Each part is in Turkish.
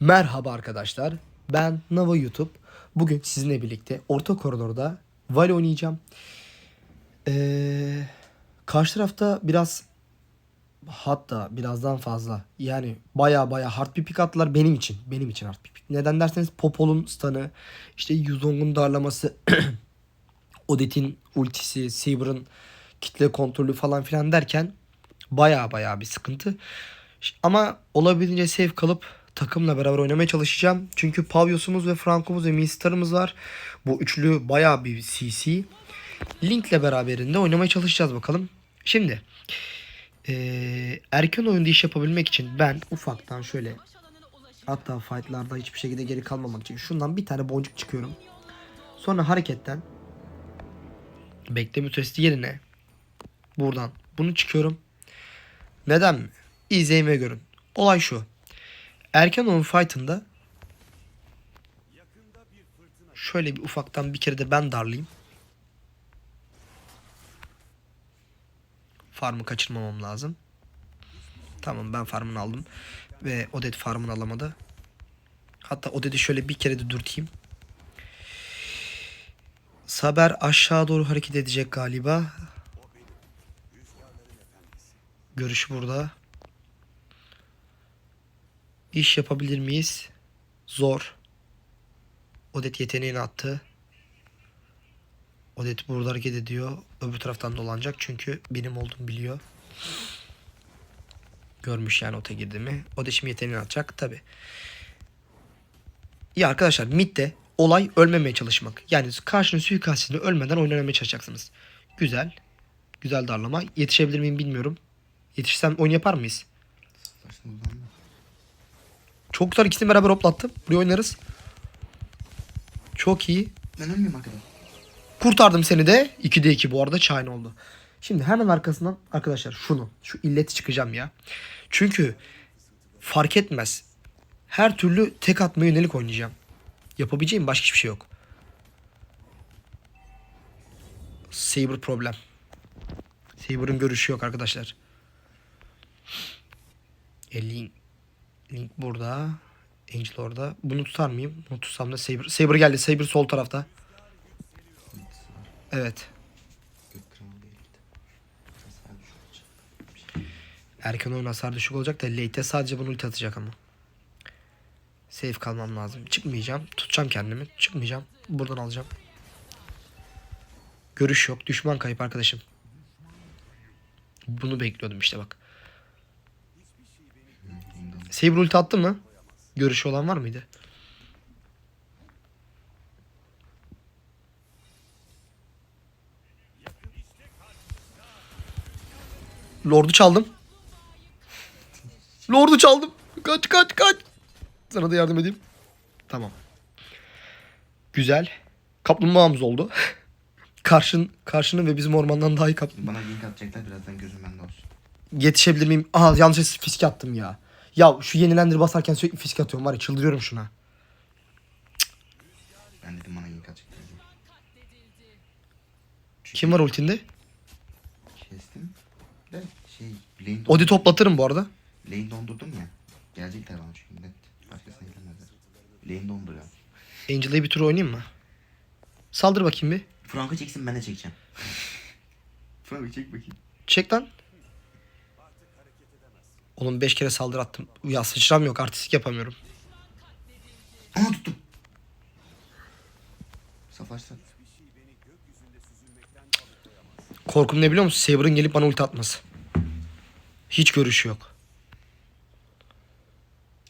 Merhaba arkadaşlar. Ben Nava YouTube. Bugün sizinle birlikte orta koridorda Vali oynayacağım. Ee, karşı tarafta biraz hatta birazdan fazla yani baya baya hard bir pick attılar benim için. Benim için hard bir pick. Neden derseniz Popol'un stun'ı, işte Yuzong'un darlaması, Odet'in ultisi, Saber'ın kitle kontrolü falan filan derken baya baya bir sıkıntı. Ama olabildiğince safe kalıp takımla beraber oynamaya çalışacağım. Çünkü Pavyos'umuz ve Franco'muz ve Mister'ımız var. Bu üçlü baya bir CC. Link'le beraberinde oynamaya çalışacağız bakalım. Şimdi eee, erken oyunda iş yapabilmek için ben ufaktan şöyle hatta fightlarda hiçbir şekilde geri kalmamak için şundan bir tane boncuk çıkıyorum. Sonra hareketten bekleme süresi yerine buradan bunu çıkıyorum. Neden mi? İzleyin görün. Olay şu. Erken oyun fight'ında şöyle bir ufaktan bir kere de ben darlayayım. Farmı kaçırmamam lazım. Tamam ben farmını aldım. Ve Odet farmını alamadı. Hatta Odet'i şöyle bir kere de dürteyim. Saber aşağı doğru hareket edecek galiba. Görüş burada. İş yapabilir miyiz? Zor. Odet yeteneğini attı. Odet burada hareket ediyor. Öbür taraftan dolanacak çünkü benim olduğumu biliyor. Görmüş yani ota girdiğimi. Odet şimdi yeteneğini atacak tabi. Ya arkadaşlar midde olay ölmemeye çalışmak. Yani karşının suikastini ölmeden oynamaya çalışacaksınız. Güzel. Güzel darlama. Yetişebilir miyim bilmiyorum. Yetişsem oyun yapar mıyız? Çok güzel ikisini beraber hoplattım. Buraya oynarız. Çok iyi. Ben ölmüyorum arkadaş. Kurtardım seni de. 2'de 2 bu arada China oldu. Şimdi hemen arkasından arkadaşlar şunu. Şu illeti çıkacağım ya. Çünkü fark etmez. Her türlü tek atmaya yönelik oynayacağım. Yapabileceğim başka hiçbir şey yok. Saber problem. Saber'ın görüşü yok arkadaşlar. E, Link, burada. Angel orada. Bunu tutar mıyım? Bunu tutsam da Saber. Saber geldi. Saber sol tarafta. Evet. Erken oyun hasar düşük olacak da late'e sadece bunu ulti atacak ama. Safe kalmam lazım. Çıkmayacağım. Tutacağım kendimi. Çıkmayacağım. Buradan alacağım. Görüş yok. Düşman kayıp arkadaşım. Bunu bekliyordum işte bak. Saber ulti attı mı? Görüşü olan var mıydı? Lord'u çaldım. Lord'u çaldım. Kaç kaç kaç. Sana da yardım edeyim. Tamam. Güzel. Kaplumbağamız oldu. Karşın, karşının ve bizim ormandan daha iyi kaplumbağa. Bana link atacaklar birazdan gözüm bende olsun. Yetişebilir miyim? Aha yanlış fiske attım ya. Ya şu yenilendir basarken sürekli fiske atıyorum var ya çıldırıyorum şuna. Ben dedim bana atacaklar diye. Kim var ultinde? Kestim. De şey lane, Odi toplatırım bu arada. lane dondurdum ya. Gelecekler bana çünkü net. Başkasına gelmezler. Lane donduruyorum. Angel'ı bir tur oynayayım mı? Saldır bakayım bir. Frank'ı çeksin ben de çekeceğim. Frank'ı çek bakayım. Çek lan. Oğlum 5 kere saldır attım. Ya sıçram yok artistik yapamıyorum. Aa tuttum. Savaşsak. Korkum ne biliyor musun? Saber'ın gelip bana ulti atması. Hiç görüşü yok.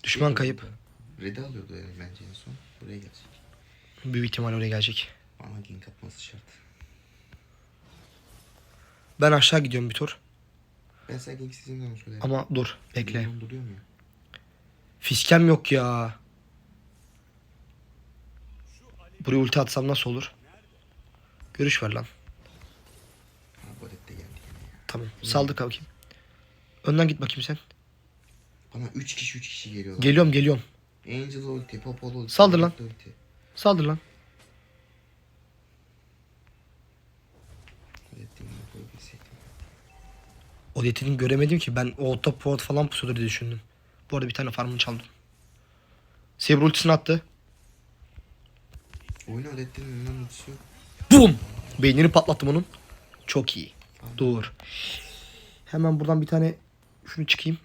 Düşman kayıp. Red'i alıyordu bence en son. Buraya gelecek. Büyük ihtimal oraya gelecek. Bana link atması şart. Ben aşağı gidiyorum bir tur. Ben sana link sizin onu söylerim. Ama dur bekle. Lane donduruyor mu? Fiskem yok ya. Buraya ulti atsam nasıl olur? Görüş ver lan. Ha Bodet de geldi yine ya. Tamam. Saldır bakayım. Önden git bakayım sen. Bana 3 kişi 3 kişi geliyorlar. Geliyorum geliyorum. Angel ulti, Popol ulti. Saldır lan. Ulti. Saldır lan. Bodet de yine koyabilseydim. O yetini göremedim ki. Ben o top port falan pusudur diye düşündüm. Bu arada bir tane farmını çaldım. Saber ultisini attı. Öğrettiğinin önünden ötesi yok. Bum! Beynini patlattım onun. Çok iyi. Dur. Hemen buradan bir tane şunu çıkayım.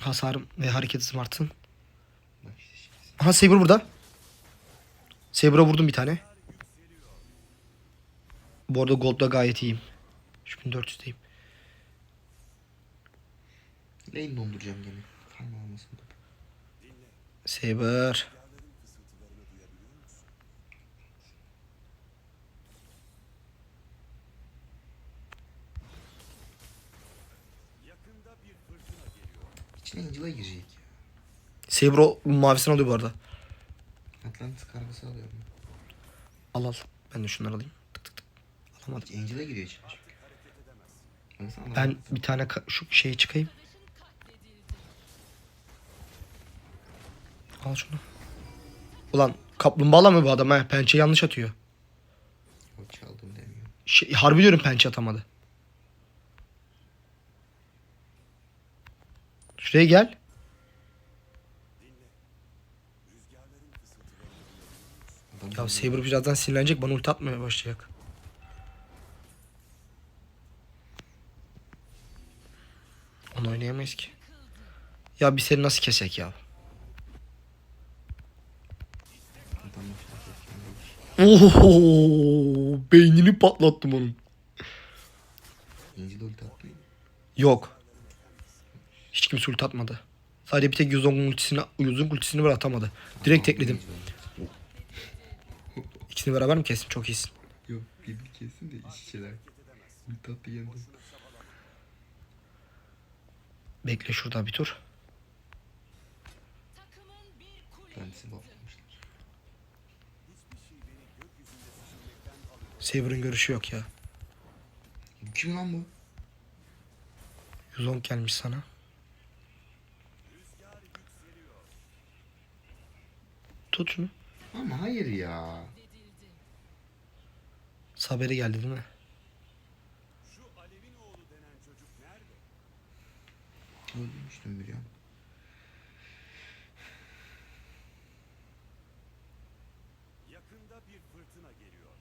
Hasarım ve hareket hızım artsın. Aha Saber burada. Saber'a vurdum bir tane. Bu arada Gold'da gayet iyiyim. 3400'deyim. Lane donduracağım gene. Farm almasın. Saber. İçine Angel'a girecek ya. Saber o mavisini alıyor bu arada. Atlantis kargısı alıyorum. Al al. Ben de şunları alayım. Tık tık tık. Alamadım. Angel'a giriyor içine Ben adam- bir tane şu şeyi çıkayım. Al şunu. Ulan kaplumbağala mı bu adam ha? Pençe yanlış atıyor. O çaldım demiyor. Şey, harbi diyorum pençe atamadı. Şuraya gel. Ya Saber birazdan sinirlenecek bana ulti atmaya başlayacak. Onu oynayamayız ki. Ya bir seni nasıl kesek ya? Oho, beynini patlattım onun. Ulti. Yok. Hiç kimse ulti atmadı. Sadece bir tek Yuzong'un ultisini, Yuzong ultisini böyle atamadı. Direkt tekledim. İkisini beraber mi kestim? Çok iyisin. Yok birini kesin de iç şeyler. Ulti attı yandı. Bekle şurada bir tur. Kendisi bakmışlar. Saber'ın görüşü yok ya. Kim lan bu? Yuzong gelmiş sana. Tut şunu. Ama hayır ya. Saberi geldi değil mi? Öldürmüştüm biliyorum. Yakında bir fırtına geliyor.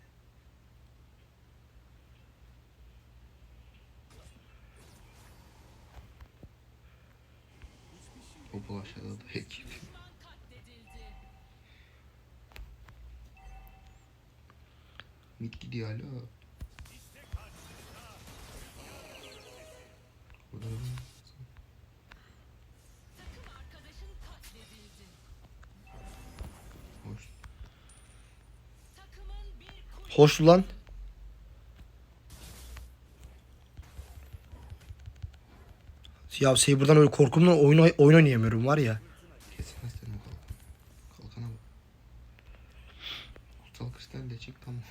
O bu aşağıda da ekip. Mid gidiyor hala. Burada Hoş. Hoş lan. Ya Saber'dan öyle korkumdan oyun, oyun oynayamıyorum var ya. Kesemez dedim o kalkan. Kalkana bak. Kutsal kristal de çık tamam.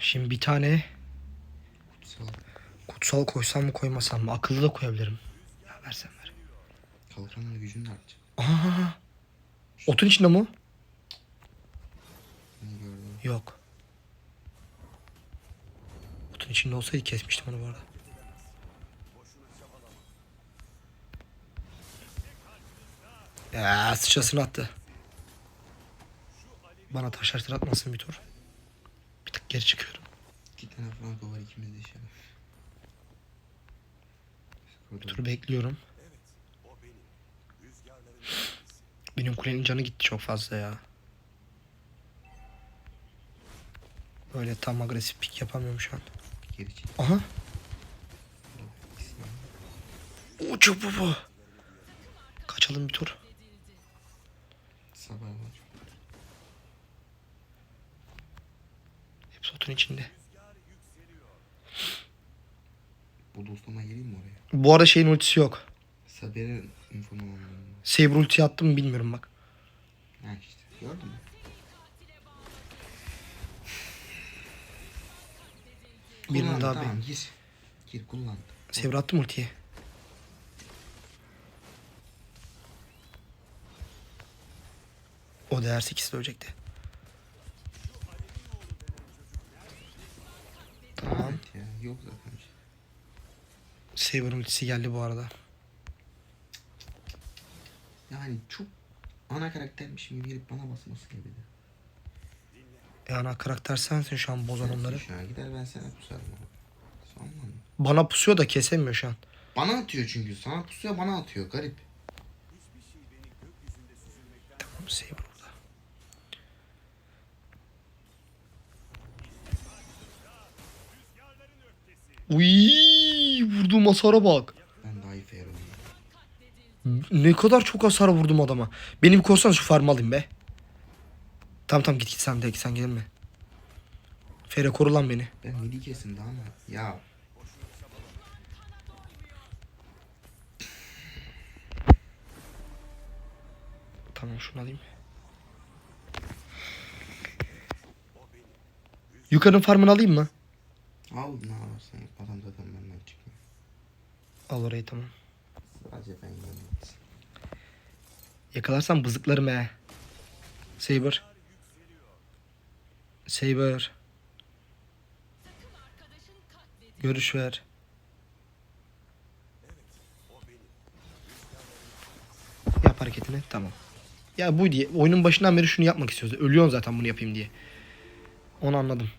Şimdi bir tane Kutsal. kutsal koysam mı koymasam mı? Akıllı da koyabilirim. Ya versen ver. Kalkanın gücünü artacak. Aa, otun içinde mi? o? Bunu gördüm. Yok. Otun içinde olsaydı kesmiştim onu bu arada. Ya sıçrasını attı. Bana taş atmasın bir tur. Bir tık geri çıkıyorum. İki tane Franco var ikimiz de içeri. Bir tur bekliyorum. Benim. Kulenin canı gitti çok fazla ya. Böyle tam agresif pik yapamıyorum şu an. Geri. Aha. Uçuk bu bu. Kaçalım bir tur. Sabah var. Hepsi otun içinde. Bu dostuma geleyim mi oraya? Bu arada şeyin ultisi yok. Saber'in infonu almam. Saber ulti attım mı bilmiyorum bak. Ha işte gördün mü? Birini Kullan, daha tamam gir. Gir kullan. Saber attım ultiyi. O değerse ikisi de ölecekti. Tamam. Evet ya yok zaten. Saber'ın ultisi geldi bu arada. Yani çok ana karaktermişim gibi gelip bana basması gibi de. E ana karakter sensin şu an bozan onları. Şu an gider ben sana pusarım. Sanmam. Bana pusuyor da kesemiyor şu an. Bana atıyor çünkü. Sana pusuyor bana atıyor. Garip. Tamam Saber burada. Uy, vurduğum hasara bak. Ben daha iyi fair oynayayım. Ne kadar çok hasar vurdum adama. Beni bir korsan şu farmı alayım be. Tamam tamam git git sen de sen gelme. Fere koru lan beni. Ben midi kesin daha mı? Ya. Tamam şunu alayım. Yukarının farmını alayım mı? Al ne alırsan yap. Adam zaten benden çıkmıyor. Al orayı tamam. Sadece ben yemeyiz. Yakalarsam bızıklarım he. Saber. Saber. Görüş ver. Yap hareketini. Tamam. Ya bu diye oyunun başından beri şunu yapmak istiyoruz. Ölüyorsun zaten bunu yapayım diye. Onu anladım.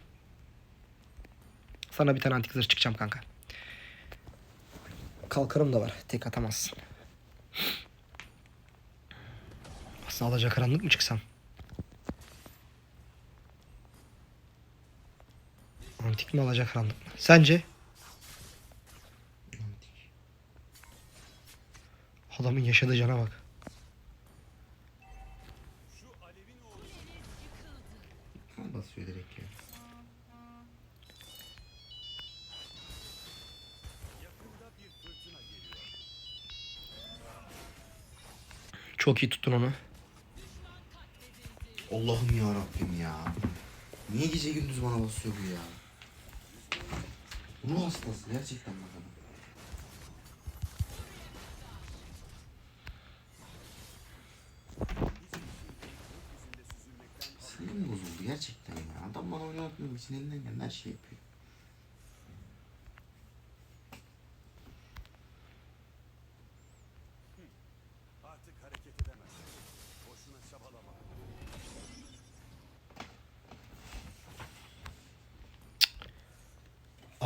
Sana bir tane antik zırh çıkacağım kanka. Kalkarım da var. Tek atamazsın. Aslında alacak karanlık mı çıksam? Antik mi alacak karanlık mı? Sence? Adamın yaşadığı cana bak. Çok iyi tuttun onu. Allah'ım ya Rabbim ya. Niye gece gündüz bana basıyor bu ya? Ruh hastası gerçekten bak adam. Sinirim bozuldu gerçekten ya. Adam bana oynatmak için elinden gelen her şeyi yapıyor. Artık hareket edemezsin. Boşuna çabalama.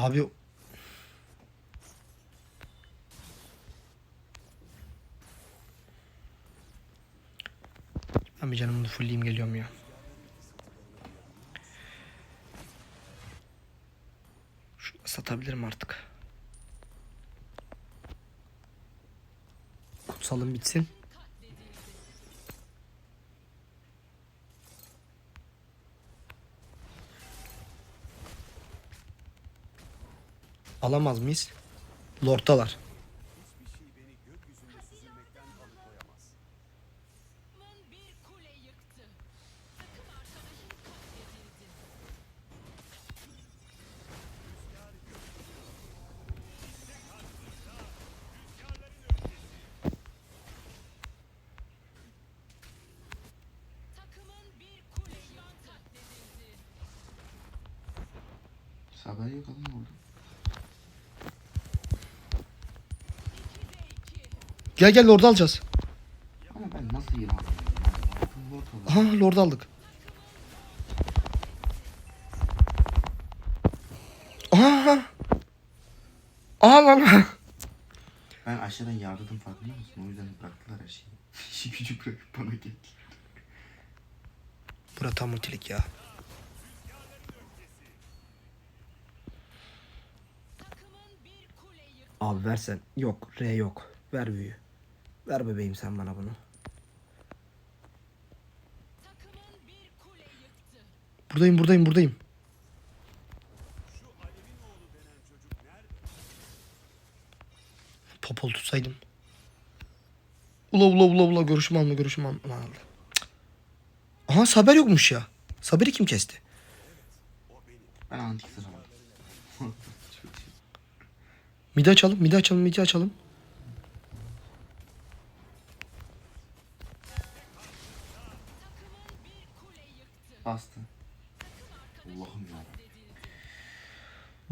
Abi Ben bir canımı fullleyeyim geliyorum ya. Şunu satabilirim artık. Kutsalım bitsin. Alamaz mıyız? Lord'talar. Hiçbir şey beni Gel gel Lord'u alacağız. Ama ben nasıl ortada. Aha Lord'u aldık. Aha. Aha lan. Ben aşağıdan yardırdım farkında mısın? O yüzden bıraktılar her şeyi. İşi gücü bırakıp bana geldi. Bura tam ultilik ya. Abi versen. Yok. R yok. Ver büyüğü. Ver bebeğim sen bana bunu. Buradayım buradayım buradayım. Popol tutsaydım. Ula ula ula ula görüşüm alma görüşüm alma. Aha Saber yokmuş ya. Saber'i kim kesti? Ben antik. Midi açalım midi açalım midi açalım.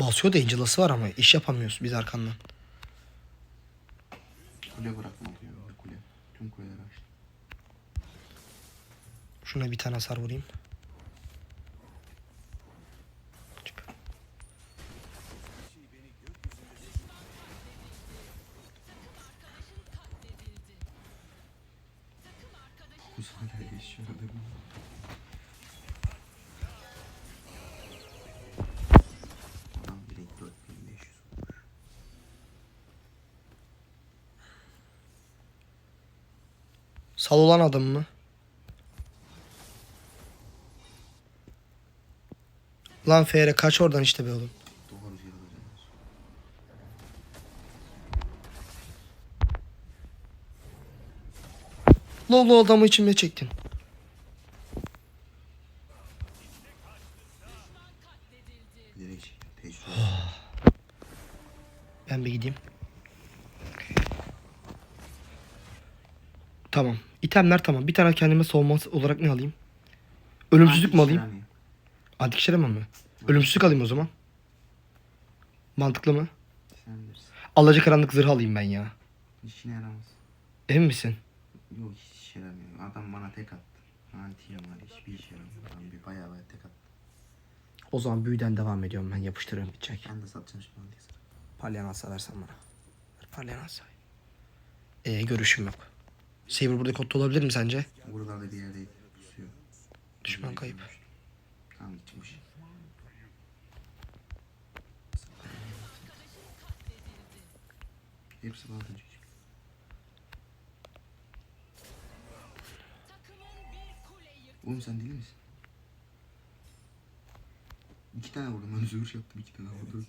Basıyor da Angela'sı var ama iş yapamıyoruz biz arkandan. Kule bırakma diyor. Kule. Tüm kuleleri açtı. Şuna bir tane hasar vurayım. Çık. Bu sefer yaşıyor adamı. Sal olan adam mı? Lan FR kaç oradan işte be oğlum. Lolo adamı içime çektin. Ben bir gideyim. Tamam. İtemler tamam. Bir tane kendime savunma olarak ne alayım? Ölümsüzlük mü alayım? Antik şeremem mi? Ölümsüzlük alayım o zaman. Mantıklı mı? Alacakaranlık karanlık zırh alayım ben ya. İşine yaramaz. Emin misin? Yok hiç işe yaramıyor. Adam bana tek attı. Antiyem var hiçbir işe yaramıyor. Adam bir bayağı bayağı tek attı. O zaman büyüden devam ediyorum ben. Yapıştırıyorum bitecek. Ben de satacağım şimdi zırh. Parlayan asa versen bana. Parlayan asa. Ee, görüşüm yok. Saber burada kodda olabilir mi sence? Buralarda bir yerdeydi. Pusuyor. Düşman kayıp. Tamam çıkmış. Hepsi bana dönecek. Oğlum sen deli misin? İki tane vurdum. Ben zürüş yaptım iki tane vurdum.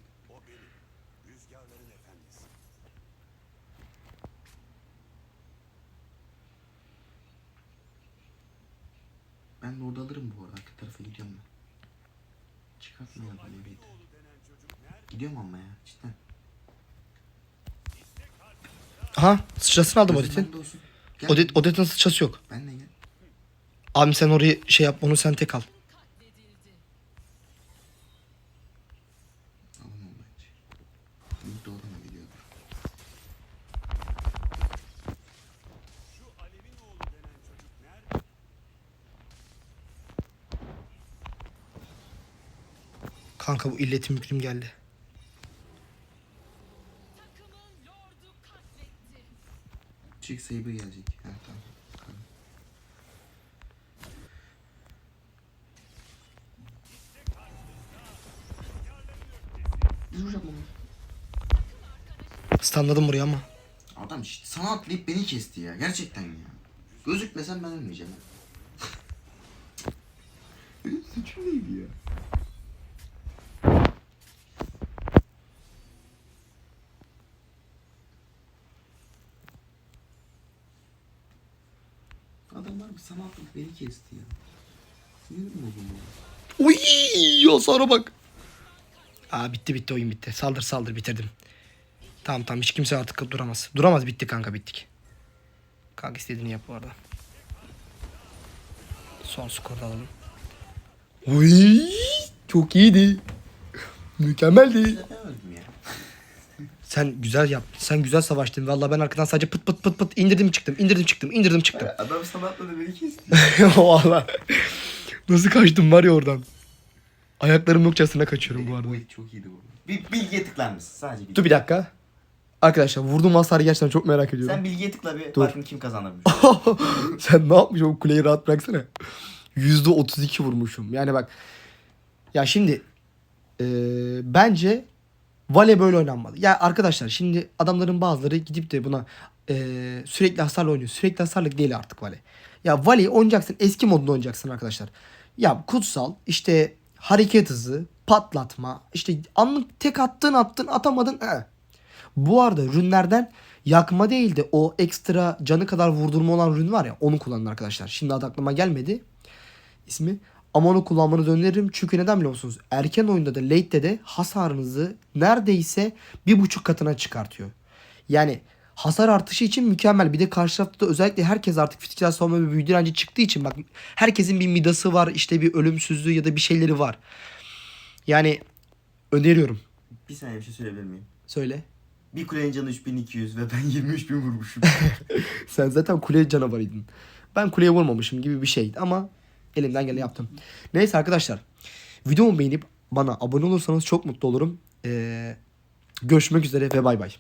Ben de orada alırım bu arada. Arka tarafa gidiyorum ben. Çıkartma ya beni bir. Gidiyorum ama ya cidden. Aha sıçrasını aldım Odet'in. Odet, Odet'in sıçrası yok. Ben de gel. Abi sen orayı şey yap onu sen tek al. Kanka bu illetim yüklüm geldi. Takımın lordu katletti. Çık Saber gelecek. Ha tamam. Tamam. Lan. Standladım buraya ama. Adam işte sana atlayıp beni kesti ya. Gerçekten ya. Gözükmesen ben ölmeyeceğim. Benim suçum neydi ya? Atlayıp beni kesti ya. Sinirim bozuldu. ya. Uy hasara bak. Aa bitti bitti oyun bitti. Saldır saldır bitirdim. Tamam tamam hiç kimse artık duramaz. Duramaz bitti kanka bittik. Kanka istediğini yap bu arada. Son skoru alalım. Uy çok iyiydi. Mükemmeldi. Sen güzel yaptın. Sen güzel savaştın. Vallahi ben arkadan sadece pıt pıt pıt pıt indirdim çıktım. indirdim çıktım. indirdim çıktım. Adam sana atladı beni kesti. Valla. Nasıl kaçtım var ya oradan. Ayaklarım yokçasına kaçıyorum bu arada. Bu çok iyiydi bu. Bir bilgiye tıklar mısın? Sadece bilgi. Dur bir dakika. Arkadaşlar vurduğum hasarı gerçekten çok merak ediyorum. Sen bilgiye tıkla bir Dur. bakın kim kazanırmış. Sen ne yapmış o kuleyi rahat bıraksana. %32 vurmuşum. Yani bak. Ya şimdi eee, bence Böyle oynanmalı. Ya arkadaşlar şimdi adamların bazıları gidip de buna eee, sürekli hasarla oynuyor. Sürekli hasarlık değil artık Vale. Ya Vale'yi oynayacaksın. Eski modunda oynayacaksın arkadaşlar. Ya kutsal işte hareket hızı, patlatma, işte anlık tek attın attın atamadın. He. Bu arada rünlerden yakma değil de o ekstra canı kadar vurdurma olan rün var ya onu kullanın arkadaşlar. Şimdi adı aklıma gelmedi ismi. Ama onu kullanmanızı öneririm. Çünkü neden biliyor musunuz? Erken oyunda da late'de de hasarınızı neredeyse bir buçuk katına çıkartıyor. Yani hasar artışı için mükemmel. Bir de karşı tarafta da özellikle herkes artık fiziksel savunma ve büyü direnci çıktığı için bak herkesin bir midası var. işte bir ölümsüzlüğü ya da bir şeyleri var. Yani öneriyorum. bir saniye bir şey söyleyebilir miyim? Söyle. Bir kulenin canı 3200 ve ben 23 bin vurmuşum. Sen zaten kule canavarıydın. Ben kuleye vurmamışım gibi bir şeydi ama Elimden geleni yaptım. Neyse arkadaşlar. Videomu beğenip bana abone olursanız çok mutlu olurum. Ee, görüşmek üzere ve bay bay.